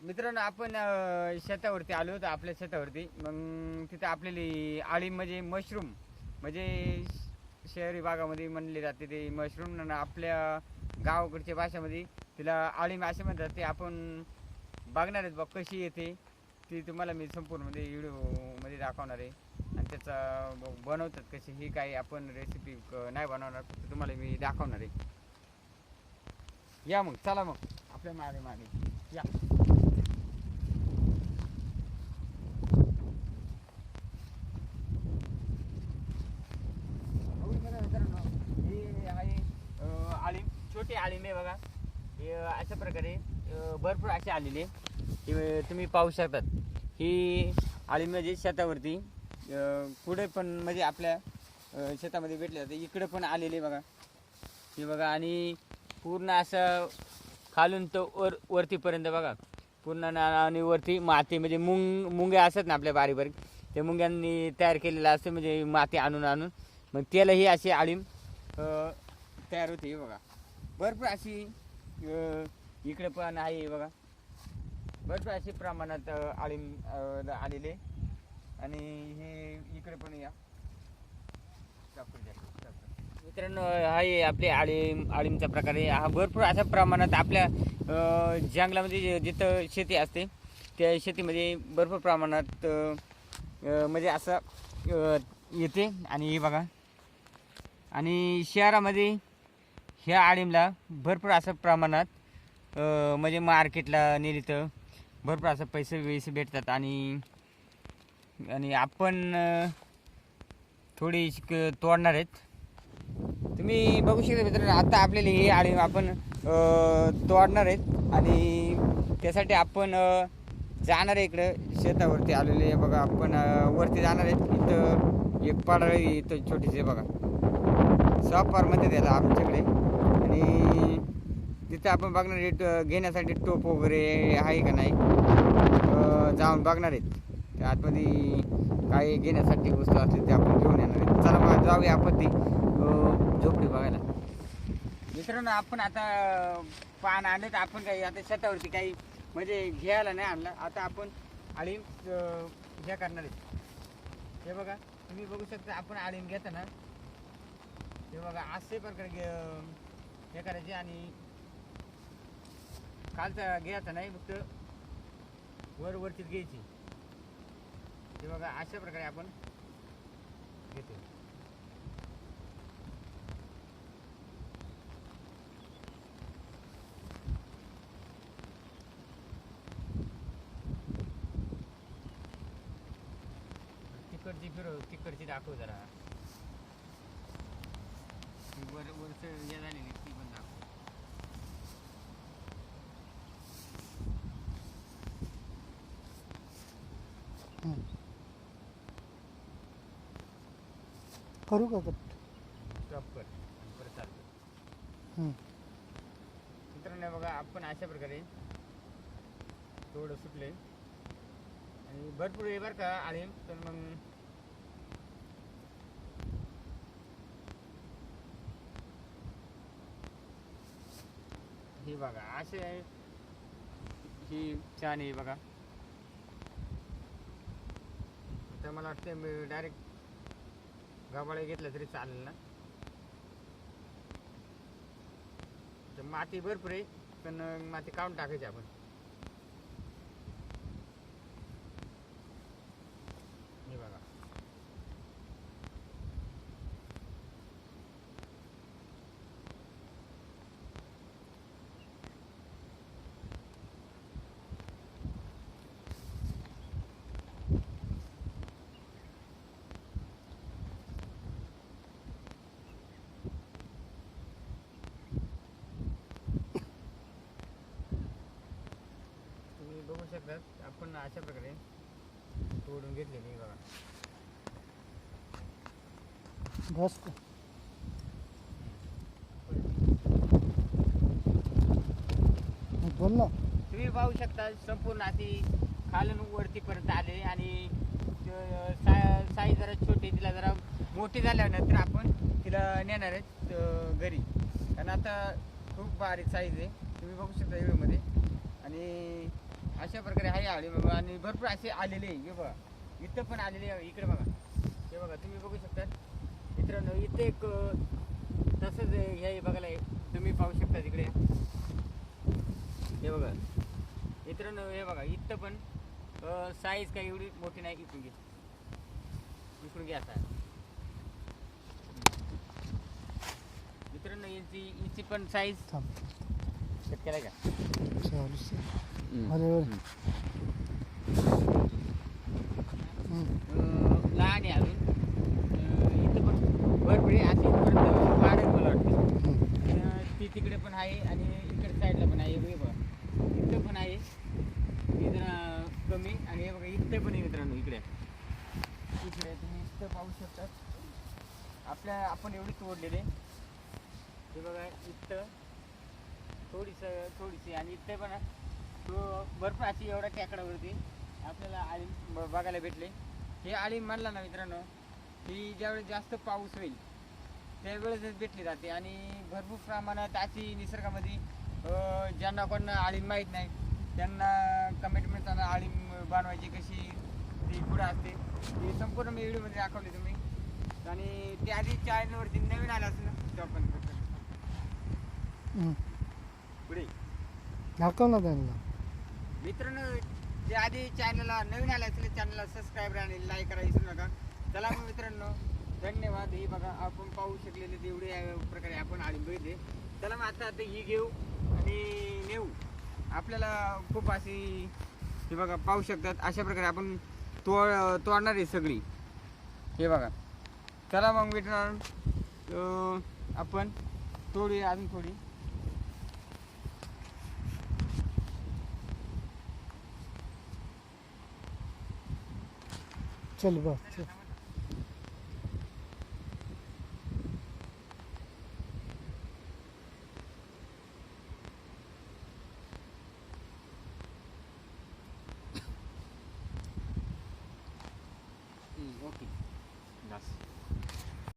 मित्रांनो आपण अं, शेतावरती आलो होतो आपल्या शेतावरती. मग तिथे आपल्याली आळी म्हणजे मशरूम म्हणजे श- शहरी भागामध्ये म्हणले जाते ते मशरूम. आणि आपल्या गावाकडच्या भाषेमध्ये तिला आळी असे म्हणतात ते आपण बघणार आहेत बघ कशी येते. ती तुम्हाला मी संपूर्णमध्ये व्हिडिओमध्ये दाखवणार आहे. आणि त्याचा ब- बनवतात कशी ही काही आपण रेसिपी नाही बनवणार फक्त तुम्हाला मी दाखवणार आहे. या मग चला मग. आपल्या मागे मागे. या बघू शकता मित्रांनो, ही आहे अं, मोठी छोटी आहे बघा. हे अशा प्रकारे भरपूर असे आलेले हे तुम्ही पाहू शकतात. ही आळीम म्हणजे शेतावरती कुठे पण म्हणजे आपल्या शेतामध्ये भेटले जाते इकडे पण आलेले बघा. हे बघा आणि पूर्ण असं खालून तर वर वरतीपर्यंत बघा. पूर्ण ना- आणि वरती माती म्हणजे मुंग मुंग्या असतात ना आपल्या बारीक बारीक त्या मुंग्यांनी तयार केलेलं असतं म्हणजे माती आणून आणून. मग त्यालाही अशी आळीम तयार होते हे बघा. भरपूर अशी अं, इकडे पण आहे बघा. भरपूर अशी प्रमाणात अं, अं, आलेले. आणि हे इकडे पण या. टाकून द्या, मित्रांनो हा आहे आपले आळीम आळीमचा प्रकार आहे. हा भरपूर अशा प्रमाणात आपल्या अं, जंगलामध्ये जे- जिथं शेती असते त्या शेतीमध्ये भरपूर प्रमाणात अं, अं, म्हणजे असं अं, येते. आणि हे बघा. आणि शहरामध्ये ह्या आळीमला भरपूर असं प्रमाणात म्हणजे मार्केटला नेली तर भरपूर असं पैसे वैसे भेटतात आणि आणि आपण थोडी तोडणार आहेत. तुम्ही बघू शकता मित्रांनो आता आपल्याला ही आळी आपण तोडणार आहेत. आणि त्यासाठी आपण जाणार आहे इकडं शेतावरती आलेले बघा. आपण वरती जाणार आहेत. इथं एक पाडळ इथं छोटीशी बघा. सॉपारमध्ये त्याला आमच्याकडे. आणि तिथं आपण बघणार आहे घेण्यासाठी टोप वगैरे आहे का नाही. जाऊन बघणार आहेत. त्या आतमध्ये काही घेण्यासाठी वस्तू असतील ते आपण घेऊन येणार आहेत. चला मग जाऊया आपण ती झोपडी बघायला. मित्रांनो आपण आता पान आणलं तर आपण काही आता शेतावरती काही म्हणजे घ्यायला नाही आणलं. आता आपण आळीम हे करणार आहेत. हे बघा तुम्ही बघू शकता आपण आळीम घेताना. हे बघा असे प्रकारे हे करायचे आणि खालचा घ्यायचा नाही फक्त वर वरतीच घ्यायची. ते बघा अशा प्रकारे आपण घेतो. तिकडची फिरव तिकडची दाखव जरा. वर वरच हे झालेली ती पण दाखव करू का कट स्टॉप कर परत चालतो हम्म. मित्रांनो बघा आपण अशा प्रकारे थोडं सुटले आणि भरपूर आहे बरं का आणि तर मग हे बघा असे आहे ही छान आहे बघा तर मला वाटतं मी डायरेक्ट गबाळे घेतलं तरी चालेल ना? तर माती भरपूर आहे पण माती काढून टाकायची आपण हे बघा तुम्ही बघू शकता आपण अशा प्रकारे तोडून घेतलेली आहे बघा? बोल ना. तुम्ही पाहू शकता संपूर्ण अशी खालून वरती परत आले आणि साई जरा छोटी तिला जरा मोठी झाल्यानंतर आपण तिला नेणार आहेत अं, घरी. कारण आता खूप बारीक साईज आहे. तुम्ही बघू शकता व्हिडिओमध्ये. आणि अशा प्रकारे आहे आळी बाबा. आणि भरपूर असे आलेले आहे. हे बघा. इथं पण आलेले आहे. इकडे बघा. हे बघा तुम्ही बघू शकता. मित्रांनो इथे एक तसंच हे बघायला आहे. तुम्ही पाहू शकता तिकडे. हे बघा. मित्रांनो हे बघा. इथं पण साईज काही एवढी मोठी नाही. इकडून घे. इकडून घ्या आता. मित्रांनो यांची यांची पण साईज थांब. सेट केलाय का. अं, लहान आहे अजून. अं, इथं पण भरपूर आहे. अशी मला वाटतं. अं, ती तिकडे पण आहे आणि इकडे साईडला पण आहे. हे बघा. इथं पण आहे. इथं अं, कमी. आणि हे बघा इथं पण आहे मित्रांनो इकडे. इकडे तुम्ही इथं पाहू शकता. आपल्या आपण एवढी तोडलेले. हे बघा इथं. थोडीस थोडीशी. आणि इथे पण तो भरपूर अशी एवढ्या टेकडावरती आपल्याला आळी ब- बघायला भेटले. हे आळी म्हणला ना मित्रांनो ही ज्यावेळेस जास्त पाऊस होईल त्यावेळेसच भेटली जाते. आणि भरपूर प्रमाणात अशी निसर्गामध्ये ज्यांना पण आळी माहीत नाही त्यांना कमेंटमध्ये त्यांना आळी बनवायची कशी ती पुढं असते. ती संपूर्ण मी व्हिडिओमध्ये दाखवली तुम्ही. आणि ते आधी चॅनलवरती नवीन आलं असेल ना तेव्हा पण दाखव ना त्यांना. मित्रांनो जे आधी चॅनलला नवीन आले असेल चॅनलला सबस्क्राईब आणि लाईक करा विसरू नका. चला मग मित्रांनो धन्यवाद. ही बघा आपण पाहू शकलेले तेवढे या प्रकारे आपण आळी बघितले चला मग आता आता ही घेऊ आणि नेऊ. आपल्याला खूप अशी हे बघा पाहू शकतात. अशा प्रकारे आपण तोड तोडणार आहे सगळी. हे बघा. चला मग मित्रांनो आपण थोडी अजून थोडी. चल बस चल.